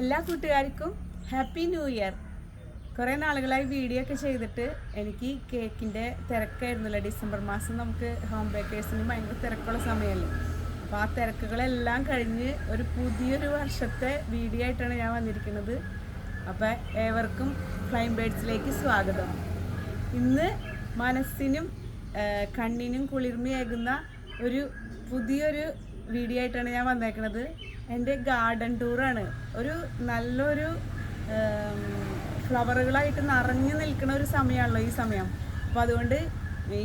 എല്ലാ കൂട്ടുകാർക്കും happy new year. കുറേ നാളുകളായി വീഡിയോ ഒക്കെ ചെയ്തിട്ട് എനിക്ക് കേക്കിന്റെ തിരക്കായിരുന്നല്ലോ. ഡിസംബർ മാസം നമുക്ക് ഹോം ബേക്കേഴ്സിന് ഭയങ്കര തിരക്കുള്ള സമയമല്ലേ? അപ്പോൾ ആ തിരക്കുകളെല്ലാം കഴിഞ്ഞ് ഒരു പുതിയൊരു വർഷത്തെ വീഡിയോ ആയിട്ടാണ് ഞാൻ വന്നിരിക്കുന്നത്. അപ്പോൾ ഏവർക്കും ഫ്ലൈം ബേഡ്സിലേക്ക് സ്വാഗതം. ഇന്ന് മനസ്സിനും കണ്ണിനും കുളിർമയേകുന്ന ഒരു പുതിയൊരു വീഡിയോ ആയിട്ടാണ് ഞാൻ വന്നേക്കുന്നത് എന്റെ ഗാർഡൻ ടൂറാണ് ഒരു നല്ലൊരു ഫ്ലവറുകളായിട്ട് നിറഞ്ഞു നിൽക്കുന്ന ഒരു സമയമാണല്ലോ ഈ സമയം. അപ്പോൾ അതുകൊണ്ട്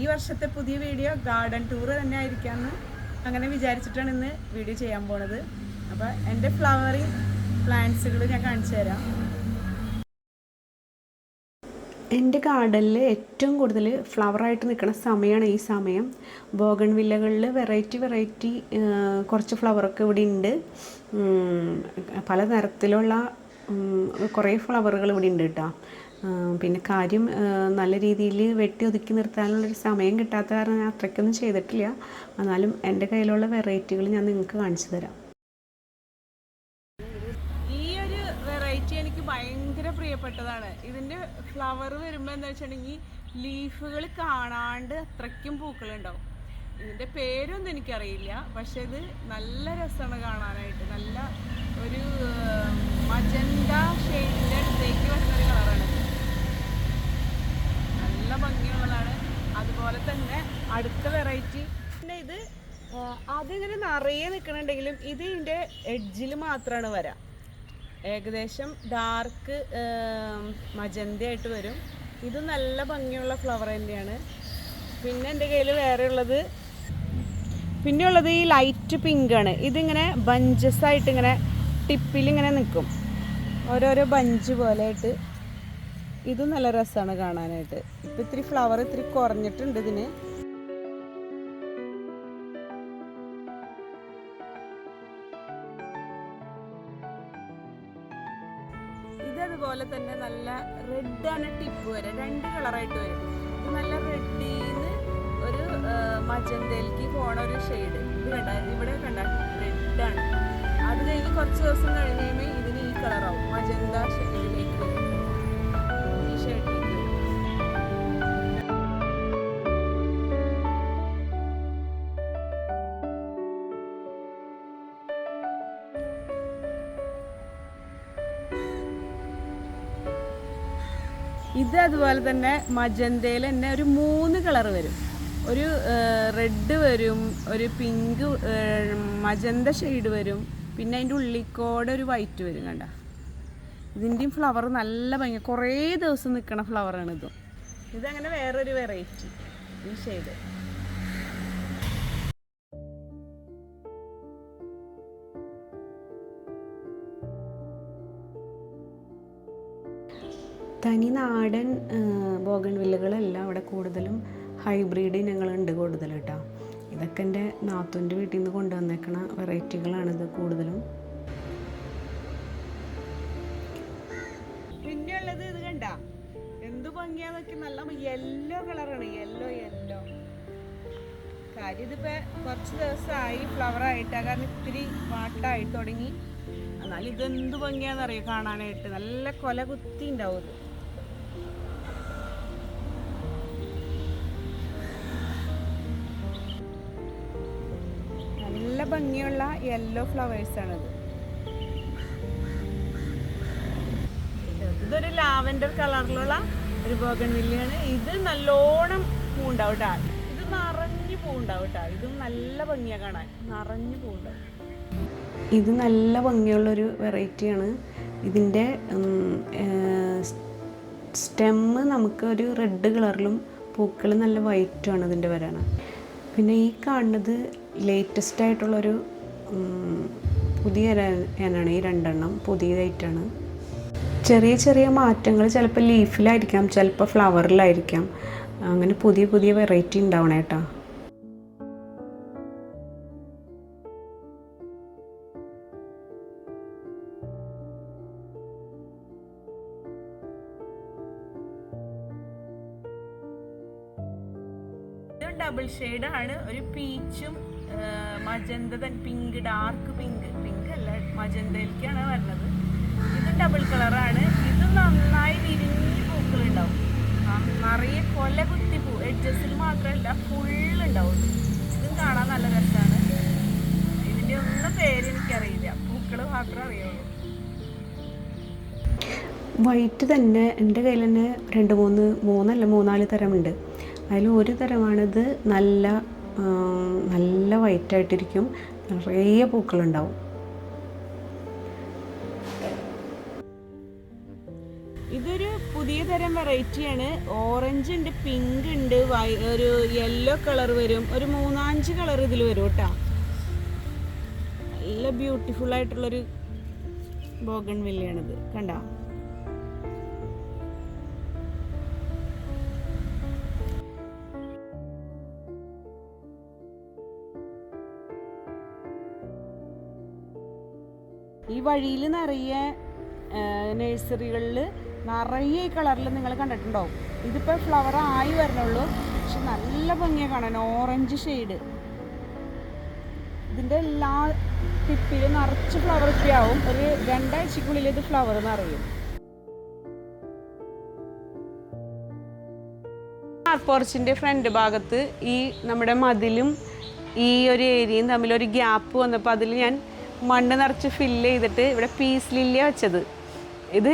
ഈ വർഷത്തെ പുതിയ വീഡിയോ ഗാർഡൻ ടൂർ തന്നെ ആയിരിക്കാമെന്ന് അങ്ങനെ വിചാരിച്ചിട്ടാണ് ഇന്ന് വീഡിയോ ചെയ്യാൻ പോണത്. അപ്പോൾ എന്റെ ഫ്ലവറിങ് പ്ലാന്റ്സുകൾ ഞാൻ കാണിച്ചു തരാം. എന്റെ ഗാർഡനിൽ ഏറ്റവും കൂടുതൽ ഫ്ലവറായിട്ട് നിൽക്കുന്ന സമയമാണ് ഈ സമയം. ബോഗൺ വില്ലകളിൽ വെറൈറ്റി വെറൈറ്റി കുറച്ച് ഫ്ലവറൊക്കെ ഇവിടെ ഉണ്ട് പല തരത്തിലുള്ള കുറേ ഫ്ലവറുകൾ ഇവിടെ ഉണ്ട് കേട്ടോ പിന്നെ കാര്യം നല്ല രീതിയിൽ വെട്ടി ഒതുക്കി നിർത്താനുള്ളൊരു സമയം കിട്ടാത്ത കാരണം ഞാൻ അത്രയ്ക്കൊന്നും ചെയ്തിട്ടില്ല. എന്നാലും എന്റെ കയ്യിലുള്ള വെറൈറ്റികൾ ഞാൻ നിങ്ങൾക്ക് കാണിച്ചു തരാം ഈ ഒരു വെറൈറ്റി എനിക്ക് ഭയങ്കര പ്രിയപ്പെട്ടതാണ്. ഇതിന്റെ ഫ്ലവർ വരുമ്പോ എന്താ വെച്ചിട്ടുണ്ടെങ്കിൽ ലീഫുകൾ കാണാണ്ട് അത്രയ്ക്കും പൂക്കളുണ്ടാവും. ഇതിന്റെ പേരൊന്നും എനിക്കറിയില്ല. പക്ഷെ ഇത് നല്ല രസമാണ് കാണാനായിട്ട്. നല്ല ഒരു മജന്ത ഷെയ്ഡിന്റെ അടുത്തേക്ക് വരുന്ന ഒരു കളറാണ് നല്ല ഭംഗിയുള്ളതാണ്. അതുപോലെ തന്നെ അടുത്ത വെറൈറ്റി പിന്നെ ഇത് അതിങ്ങനെ നിറയെ നിൽക്കണുണ്ടെങ്കിലും ഇത് ഇതിന്റെ എഡ്ജിൽ മാത്രമാണ് വരാം. ഏകദേശം ഡാർക്ക് മജന്തയായിട്ട് വരും. ഇത് നല്ല ഭംഗിയുള്ള ഫ്ലവർ തന്നെയാണ്. പിന്നെ എന്റെ കയ്യിൽ വേറെ ഉള്ളത്. പിന്നെ ഉള്ളത് ഈ ലൈറ്റ് പിങ്ക് ആണ്. ഇതിങ്ങനെ ബഞ്ചസ് ആയിട്ട് ഇങ്ങനെ ടിപ്പിൽ ഇങ്ങനെ നിൽക്കും. ഓരോരോ ബഞ്ച് പോലെ ആയിട്ട് ഇതും നല്ല രസമാണ് കാണാനായിട്ട്. ഇപ്പം ഇത്തിരി ഫ്ലവർ ഇത്തിരി കുറഞ്ഞിട്ടുണ്ട് ഇതിന്. ഇതതുപോലെ തന്നെ നല്ല റെഡ് ആണ് ടിപ്പ് വരെ. രണ്ട് കളറായിട്ട് വരും. ഇത് നല്ല റെഡിന്ന് ഒരു മജന്തയിലേക്ക് പോണ ഒരു ഷെയ്ഡ് ഇത് ഇവിടെ കണ്ട റെഡ് ആണ്. അത് കഴിഞ്ഞ് കുറച്ച് ദിവസം കഴിഞ്ഞ് കഴിയുമ്പോൾ ഇതിന് ഈ കളറാവും മജന്ത ഷെയ്ഡിലേക്ക് വരും. ഇത് അതുപോലെ തന്നെ മജന്തയിൽ തന്നെ ഒരു മൂന്ന് കളർ വരും. ഒരു റെഡ് വരും ഒരു പിങ്ക് മജന്ത ഷെയ്ഡ് വരും പിന്നെ അതിന്റെ ഉള്ളിക്കോടെ ഒരു വൈറ്റ് വരും കണ്ട. ഇതിന്റെയും ഫ്ലവർ നല്ല ഭംഗി കുറേ ദിവസം നിൽക്കുന്ന ഫ്ലവറാണ് ഇതും ഇതങ്ങനെ വേറൊരു വെറൈറ്റി ഈ ഷെയ്ഡ് തനി നാടൻ ബോഗൺ വില്ലകളല്ല അവിടെ കൂടുതലും ഹൈബ്രിഡ് ഇനങ്ങളുണ്ട് കൂടുതൽ കേട്ടോ ഇതൊക്കെ എന്റെ നാത്തൂന്റെ വീട്ടിൽ നിന്ന് കൊണ്ടുവന്നേക്കണ വെറൈറ്റികളാണിത് കൂടുതലും. പിന്നെയുള്ളത് ഇത് കണ്ട? എന്ത് ഭംഗിയാതൊക്കെ നല്ല യെല്ലോ കളറാണ് യെല്ലോ യെല്ലോ കാര്യം ഇതിപ്പോ കുറച്ച് ദിവസമായി ഫ്ലവർ ആയിട്ട്. കാരണം ഇത്തിരി വാട്ടായി തുടങ്ങി. എന്നാലും ഇതെന്ത് ഭംഗിയാന്നറിയോ കാണാനായിട്ട്. നല്ല കൊല കുത്തി ഉണ്ടാവും ഭംഗിയുള്ള യെല്ലോ ഫ്ലവേഴ്സ് ആണിത്. ഇതൊരു ലാവൻഡർ കളറിലുള്ള ഒരു ബോഗൺവില്ലയാണ്. ഇത് നല്ലോണം പൂണ്ടാവും കേട്ടോ ഇത് നിറഞ്ഞു പൂണ്ടാവും കേട്ടോ ഇതും നല്ല ഭംഗിയാ കാണാൻ. നിറഞ്ഞു പൂണ്ടാവും. ഇത് നല്ല ഭംഗിയുള്ളൊരു വെറൈറ്റിയാണ്. ഇതിന്റെ സ്റ്റെമ്മ് നമുക്ക് ഒരു റെഡ് കളറിലും പൂക്കൾ നല്ല വൈറ്റുമാണ് ഇതിന്റെ വരാണ്. പിന്നെ ഈ കാണുന്നത് ലേറ്റസ്റ്റ് ആയിട്ടുള്ളൊരു പുതിയ ഇന- ഇനമാണ് ഈ രണ്ടെണ്ണം. പുതിയതായിട്ടാണ്. ചെറിയ ചെറിയ മാറ്റങ്ങൾ ചിലപ്പോൾ ലീഫിലായിരിക്കാം ചിലപ്പോൾ ഫ്ലവറിലായിരിക്കാം അങ്ങനെ പുതിയ പുതിയ വെറൈറ്റി ഉണ്ടാവണം കേട്ടോ. ഡബിൾ ഷെയ്ഡാണ് ഒരു പീച്ചും magenta pink dark pink pink അല്ല മജന്തയിലേക്കാണ് വരുന്നത് ഇത് ഡബിൾ കളറാണ് ഇത് നന്നായി വിരിഞ്ഞ് പൂക്കളുണ്ടാവും. നിറയെ കൊല കുത്തി പൂ എഡ്ജസിൽ മാത്രമല്ല ഫുള്ളുണ്ടാവും ഇതും കാണാൻ നല്ല രസമാണ്. ഇതിന്റെ ഒന്നും പേര് എനിക്കറിയില്ല. പൂക്കൾ മാത്രമേ അറിയുള്ളൂ. വൈറ്റ് തന്നെ എന്റെ കയ്യിൽ തന്നെ രണ്ട് മൂന്ന് മൂന്നല്ല മൂന്നാൽ തരമുണ്ട്. അതിൽ ഒരു തരമാണിത് നല്ല നല്ല വൈറ്റായിട്ടിരിക്കും. നിറയെ പൂക്കളുണ്ടാവും. ഇതൊരു പുതിയ തരം വെറൈറ്റിയാണ്. ഓറഞ്ച് ഉണ്ട് പിങ്ക് ഉണ്ട് ഒരു യെല്ലോ കളർ വരും. ഒരു മൂന്നാഞ്ച് കളർ ഇതിൽ വരും കേട്ടോ. നല്ല ബ്യൂട്ടിഫുൾ ആയിട്ടുള്ളൊരു ബോഗൺ വില്ലയാണിത്. കണ്ട? വഴിയിൽ നിറയെ നഴ്സറികളിൽ നിറയെ കളറിൽ നിങ്ങൾ കണ്ടിട്ടുണ്ടാവും. ഇതിപ്പോൾ ഫ്ലവർ ആയി വരണുള്ളൂ. പക്ഷെ നല്ല ഭംഗിയാണ് കാണാൻ. ഓറഞ്ച് ഷെയ്ഡ് ഇതിന്റെ എല്ലാ ടിപ്പിലും നിറച്ച് ഫ്ലവർ ആവും ഒരു രണ്ടാഴ്ചക്കുള്ളിൽ ഇത് ഫ്ലവർ നിറയും. പോർച്ചിന്റെ ഫ്രണ്ട് ഭാഗത്ത് ഈ നമ്മുടെ മതിലും ഈ ഒരു ഏരിയയും തമ്മിൽ ഒരു ഗ്യാപ്പ് വന്നപ്പോൾ അതിൽ ഞാൻ മണ്ണ് നിറച്ച് ഫില്ല് ചെയ്തിട്ട് ഇവിടെ പീസ് ലില്ലിയ വെച്ചത്. ഇത്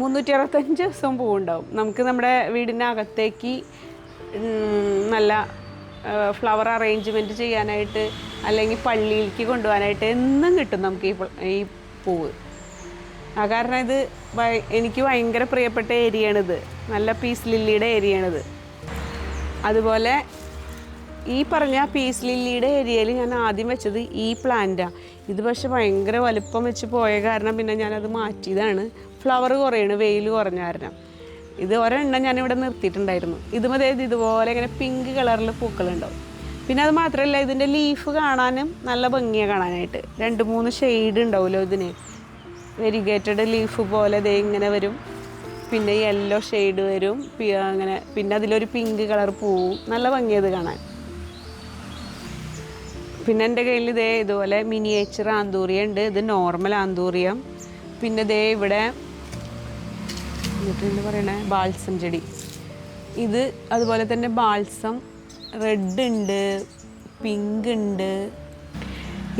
മുന്നൂറ്റി അറുപത്തഞ്ച് ദിവസം പൂവുണ്ടാവും. നമുക്ക് നമ്മുടെ വീടിന്റെ അകത്തേക്ക് നല്ല ഫ്ലവർ അറേഞ്ച്മെന്റ് ചെയ്യാനായിട്ട് അല്ലെങ്കിൽ പള്ളിയിലേക്ക് കൊണ്ടുപോകാനായിട്ട് എന്നും കിട്ടും നമുക്ക് ഈ ഈ പൂവ്. ആ കാരണം ഇത് എനിക്ക് ഭയങ്കര പ്രിയപ്പെട്ട ഏരിയയാണിത്. നല്ല പീസ് ലില്ലിയുടെ ഏരിയയാണിത്. അതുപോലെ ഈ പറഞ്ഞ പീസ് ലില്ലിയുടെ ഏരിയയിൽ ഞാൻ ആദ്യം വെച്ചത് ഈ പ്ലാന്റാണ് ഇത് പക്ഷെ ഭയങ്കര വലുപ്പം വെച്ച് പോയ കാരണം പിന്നെ ഞാനത് മാറ്റിയതാണ്. ഫ്ലവർ കുറയണ് വെയിൽ കുറഞ്ഞ കാരണം. ഇത് ഒരെണ്ണം ഞാനിവിടെ നിർത്തിയിട്ടുണ്ടായിരുന്നു. ഇതും അതായത് ഇതുപോലെ ഇങ്ങനെ പിങ്ക് കളറിൽ പൂക്കളുണ്ടാവും. പിന്നെ അത് മാത്രമല്ല ഇതിന്റെ ലീഫ് കാണാനും നല്ല ഭംഗിയാണ് കാണാനായിട്ട്. രണ്ട് മൂന്ന് ഷെയ്ഡ് ഉണ്ടാവുമല്ലോ ഇതിന്. വെരിഗേറ്റഡ് ലീഫ് പോലെ ദേ ഇങ്ങനെ വരും. പിന്നെ യെല്ലോ ഷെയ്ഡ് വരും. അങ്ങനെ പിന്നെ അതിലൊരു പിങ്ക് കളർ പൂവും. നല്ല ഭംഗിയത് കാണാൻ. പിന്നെ എന്റെ കയ്യിൽ ഇതേ ഇതുപോലെ മിനിയേച്ചർ ആന്തൂറിയ ഉണ്ട്. ഇത് നോർമൽ ആന്തൂറിയം. പിന്നെ ഇതേ ഇവിടെ എന്നിട്ട് പറയണേ? ബാൽസം ചെടി. ഇത് അതുപോലെ തന്നെ ബാൽസം റെഡ് ഉണ്ട് പിങ്ക് ഉണ്ട്.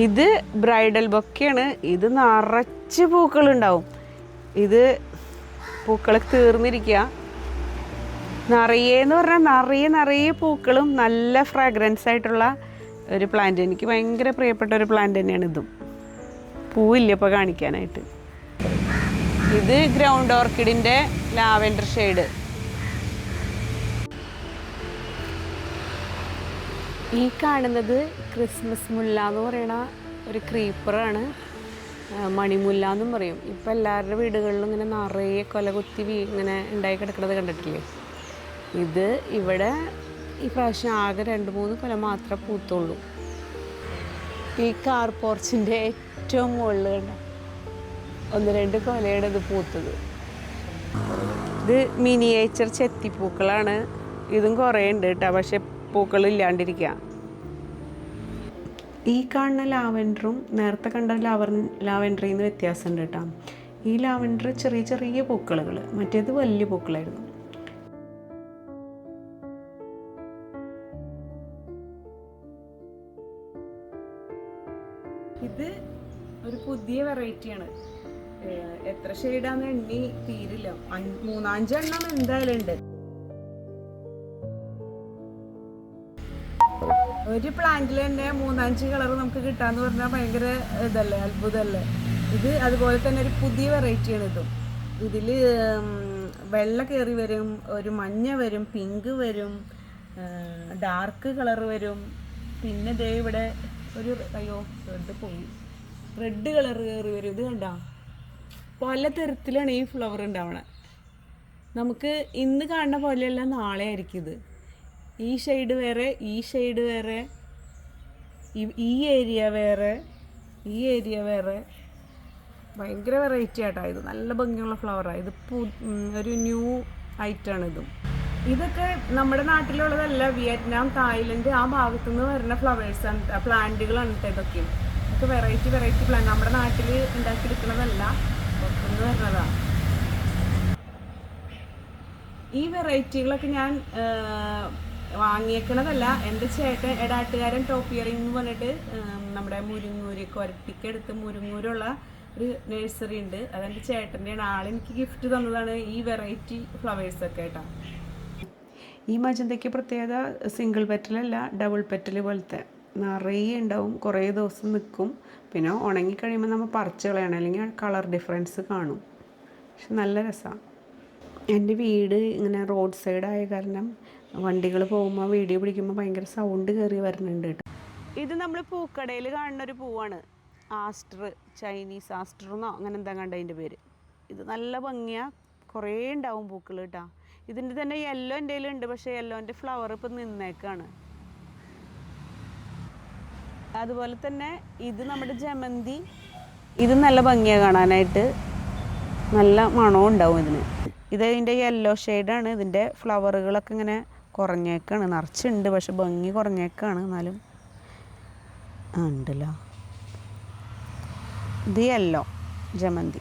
ഇത് ബ്രൈഡൽ ബൊക്കെയാണ് ഇത് നിറച്ച് പൂക്കളുണ്ടാവും. ഇത് പൂക്കൾ തീർന്നിരിക്കുക നിറയെ എന്ന് പറഞ്ഞാൽ നിറയെ നിറയെ പൂക്കളും നല്ല ഫ്രാഗ്രൻസ് ആയിട്ടുള്ള ഒരു പ്ലാന്റ് എനിക്ക് ഭയങ്കര പ്രിയപ്പെട്ട ഒരു പ്ലാന്റ് തന്നെയാണ് ഇതും. പൂവില്ല ഇപ്പോൾ കാണിക്കാനായിട്ട്. ഇത് ഗ്രൗണ്ട് ഓർക്കിഡിന്റെ ലാവൻഡർ ഷെയ്ഡ്. ഈ കാണുന്നത് ക്രിസ്മസ് മുല്ല എന്ന് പറയുന്ന ഒരു ക്രീപ്പറാണ് മണിമുല്ല എന്നും പറയും. ഇപ്പം എല്ലാവരുടെ വീടുകളിലും ഇങ്ങനെ നിറയെ കൊലകുത്തി വീ ഇങ്ങനെ ഉണ്ടായി കിടക്കുന്നത് കണ്ടിട്ടില്ലേ? ഇത് ഇവിടെ ഈ പ്രാവശ്യം ആകെ രണ്ട് മൂന്ന് കൊല മാത്രമേ പൂത്തുള്ളൂ. ഈ കാർ പോർച്ചിന്റെ ഏറ്റവും മുകളിൽ കണ്ട ഒന്ന് രണ്ട് കൊലയുടെ ഇത് പൂത്തത്. ഇത് മിനിയേച്ചർ ചെത്തിപ്പൂക്കളാണ്. ഇതും കുറേ ഉണ്ട് കേട്ടോ പക്ഷെ പൂക്കൾ ഇല്ലാണ്ടിരിക്കുക. ഈ കാണുന്ന ലാവൻഡറും നേരത്തെ കണ്ട ലാവൻ ലാവൻഡറിൽ നിന്ന് വ്യത്യാസമുണ്ട് കേട്ടോ. ഈ ലാവൻഡർ ചെറിയ ചെറിയ പൂക്കളുകൾ മറ്റേത് വലിയ പൂക്കളായിരുന്നു. പുതിയ വെറൈറ്റിയാണ് എത്ര ഷെയ്ഡാന്ന് എണ്ണി തീരില്ല. മൂന്നാഞ്ചെണ്ണം എന്തായാലും ഉണ്ട്. ഒരു പ്ലാന്റിൽ തന്നെ മൂന്നാഞ്ച് കളർ നമുക്ക് കിട്ടാന്ന് പറഞ്ഞാൽ ഭയങ്കര ഇതല്ലേ അത്ഭുതമല്ലേ ഇത് അതുപോലെ തന്നെ ഒരു പുതിയ വെറൈറ്റിയാണ് ഇതും. ഇതിൽ വെള്ള കയറി വരും ഒരു മഞ്ഞ വരും പിങ്ക് വരും ഡാർക്ക് കളർ വരും. പിന്നെ ദേ ഇവിടെ ഒരു അയ്യോ പോയി. റെഡ് കളർ കയറി വരും. ഇത് കണ്ട? പല തരത്തിലാണ് ഈ ഫ്ലവർ ഉണ്ടാവണത് നമുക്ക് ഇന്ന് കാണുന്ന പോലെയല്ല നാളെ ആയിരിക്കും ഇത്. ഈ ഷെയ്ഡ് വേറെ ഈ ഷെയ്ഡ് വേറെ ഈ- ഏരിയ വേറെ ഈ ഏരിയ വേറെ. ഭയങ്കര വെറൈറ്റി ആയിട്ടാണ് ഇത്. നല്ല ഭംഗിയുള്ള ഫ്ലവറാണ് ഇത് ഒരു ന്യൂ ഐറ്റാണ് ഇതും. ഇതൊക്കെ നമ്മുടെ നാട്ടിലുള്ളതല്ല വിയറ്റ്നാം തായ്ലൻഡ് ആ ഭാഗത്തുനിന്ന് വരുന്ന വരുന്ന ഫ്ലവേഴ്സാണ് പ്ലാന്റുകളാണ് ഇതൊക്കെ. ഇതൊക്കെ വെറൈറ്റി വെറൈറ്റി പ്ലാൻ നമ്മുടെ നാട്ടിൽ ഉണ്ടാക്കിയെടുക്കുന്നതല്ല. പുറത്തുനിന്ന് വരുന്നതാണ് ഈ വെറൈറ്റികളൊക്കെ ഞാൻ വാങ്ങിയേക്കണതല്ല. എന്റെ ചേട്ടൻ എടാട്ടുകാരൻ ടോപ്പിയറിംഗ് എന്ന് പറഞ്ഞിട്ട് നമ്മുടെ മുരുങ്ങൂര് കൊരട്ടിക്കടുത്ത് മുരുങ്ങൂരുള്ള ഒരു നഴ്സറി ഉണ്ട്. അതെന്റെ ചേട്ടന്റെയാണ് ആളെനിക്ക് ഗിഫ്റ്റ് തന്നതാണ് ഈ വെറൈറ്റി ഫ്ലവേഴ്സൊക്കെ കേട്ടോ. ഈ മജന്തയ്ക്ക് പ്രത്യേകത സിംഗിൾ പെറ്റലല്ല ഡബിൾ പെറ്റൽ പോലത്തെ. നിറയെ ഉണ്ടാവും. കുറേ ദിവസം നിൽക്കും പിന്നെ ഉണങ്ങി കഴിയുമ്പോൾ നമ്മൾ പറിച്ച് കളയണം. അല്ലെങ്കിൽ കളർ ഡിഫറൻസ് കാണും. പക്ഷെ നല്ല രസമാണ് എന്റെ വീട് ഇങ്ങനെ റോഡ് സൈഡ് ആയ കാരണം വണ്ടികൾ പോകുമ്പോൾ വീഡിയോ പിടിക്കുമ്പോൾ ഭയങ്കര സൗണ്ട് കയറി വരുന്നുണ്ട് കേട്ടോ. ഇത് നമ്മൾ പൂക്കടയിൽ കാണുന്ന ഒരു പൂവാണ്. ആസ്റ്റർ ചൈനീസ് ആസ്റ്റർ എന്നോ അങ്ങനെ എന്താ കണ്ട അതിന്റെ പേര്. ഇത് നല്ല ഭംഗിയാ. കുറേ ഉണ്ടാവും പൂക്കൾ കേട്ടോ. ഇതിന്റെ തന്നെ യെല്ലോ എന്റെ ഉണ്ട് പക്ഷേ യെല്ലോന്റെ ഫ്ലവർ ഇപ്പം നിന്നേക്കാണ്. അതുപോലെ തന്നെ ഇത് നമ്മുടെ ജമന്തി ഇത് നല്ല ഭംഗിയാ കാണാനായിട്ട്. നല്ല മണവും ഉണ്ടാവും ഇതിന്. ഇത് ഇതിന്റെ യെല്ലോ ഷെയ്ഡാണ് ഇതിന്റെ ഫ്ലവറുകളൊക്കെ ഇങ്ങനെ കുറഞ്ഞേക്കാണ്. നിറച്ചുണ്ട് പക്ഷെ ഭംഗി കുറഞ്ഞേക്കാണ്. എന്നാലും ഉണ്ടല്ലോ. ഇത് യെല്ലോ ജമന്തി.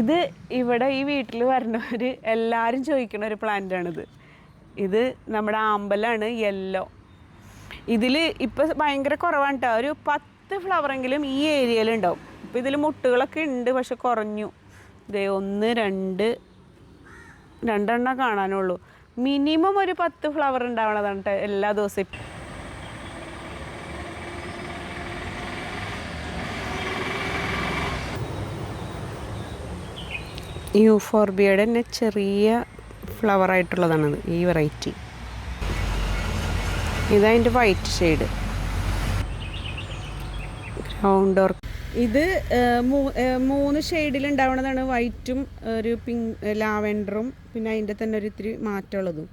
ഇത് ഇവിടെ ഈ വീട്ടിൽ വരുന്നവർ എല്ലാവരും ചോദിക്കുന്ന ഒരു പ്ലാന്റാണിത് ഇത് നമ്മുടെ ആമ്പലാണ് യെല്ലോ ഇതിൽ ഇപ്പം ഭയങ്കര കുറവാണ് കേട്ടോ ഒരു പത്ത് ഫ്ലവറെങ്കിലും ഈ ഏരിയയിൽ ഉണ്ടാവും ഇപ്പം ഇതിൽ മുട്ടുകളൊക്കെ ഉണ്ട് പക്ഷെ കുറഞ്ഞു. ഇതേ ഒന്ന് രണ്ട് രണ്ടെണ്ണം കാണാനുള്ളൂ. മിനിമം ഒരു പത്ത് ഫ്ലവർ ഉണ്ടാവണതാണ് കേട്ടോ എല്ലാ ദിവസവും. യൂഫോർബിയയുടെ തന്നെ ചെറിയ ഫ്ലവറായിട്ടുള്ളതാണത് ഈ വെറൈറ്റി ഇതതിന്റെ വൈറ്റ് ഷെയ്ഡ് ഗ്രൗണ്ട് വർക്ക് ഇത് മൂന്ന് ഷെയ്ഡിൽ ഉണ്ടാവുന്നതാണ് വൈറ്റും ഒരു പിങ്ക് ലാവെൻഡറും പിന്നെ അതിന്റെ തന്നെ ഒരു ഇത്തിരി മാറ്റമുള്ളതും.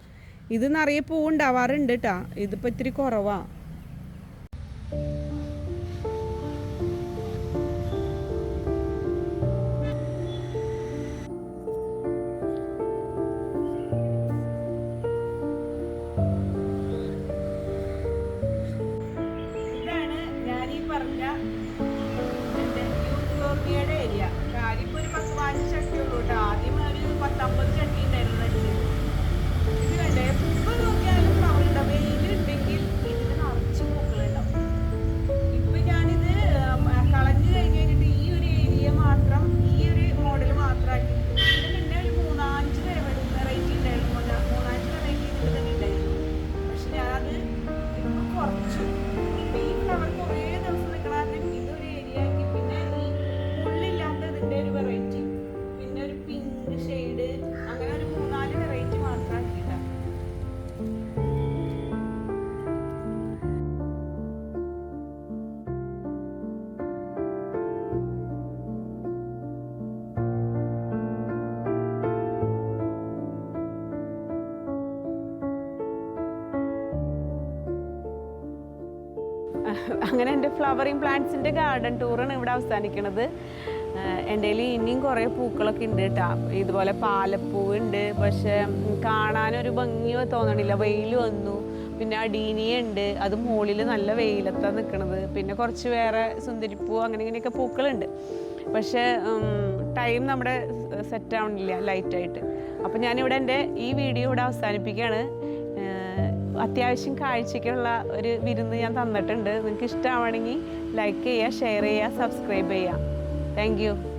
ഇത് നിറയെ പൂ ഉണ്ടാവാറുണ്ട് കേട്ടോ ഇതിപ്പോൾ ഇത്തിരി കുറവാ. അങ്ങനെ എന്റെ ഫ്ലവറിങ് പ്ലാന്റ്സിന്റെ ഗാർഡൻ ടൂറാണ് ഇവിടെ അവസാനിക്കുന്നത് എന്റെ കയ്യിൽ ഇനിയും കുറേ പൂക്കളൊക്കെ ഉണ്ട് കേട്ടോ ഇതുപോലെ പാലപ്പൂ ഉണ്ട്. പക്ഷെ കാണാനൊരു ഭംഗിയോ തോന്നണില്ല. വെയിൽ വന്നു. പിന്നെ അടീനിയുണ്ട് അത് മുകളിൽ നല്ല വെയിലത്താണ് നിൽക്കുന്നത് പിന്നെ കുറച്ച് വേറെ സുന്ദരിപ്പൂ അങ്ങനെ ഇങ്ങനെയൊക്കെ പൂക്കളുണ്ട്. പക്ഷേ ടൈം നമ്മുടെ സെറ്റ് ആവണില്ല ലൈറ്റായിട്ട് അപ്പം ഞാനിവിടെ എന്റെ ഈ വീഡിയോ ഇവിടെ അവസാനിപ്പിക്കുകയാണ്. അത്യാവശ്യം കാഴ്ചയ്ക്കുള്ള ഒരു വിരുന്ന് ഞാൻ തന്നിട്ടുണ്ട്. നിങ്ങൾക്ക് ഇഷ്ടമാണെങ്കിൽ ലൈക്ക് ചെയ്യുക ഷെയർ ചെയ്യുക സബ്സ്ക്രൈബ് ചെയ്യുക. താങ്ക്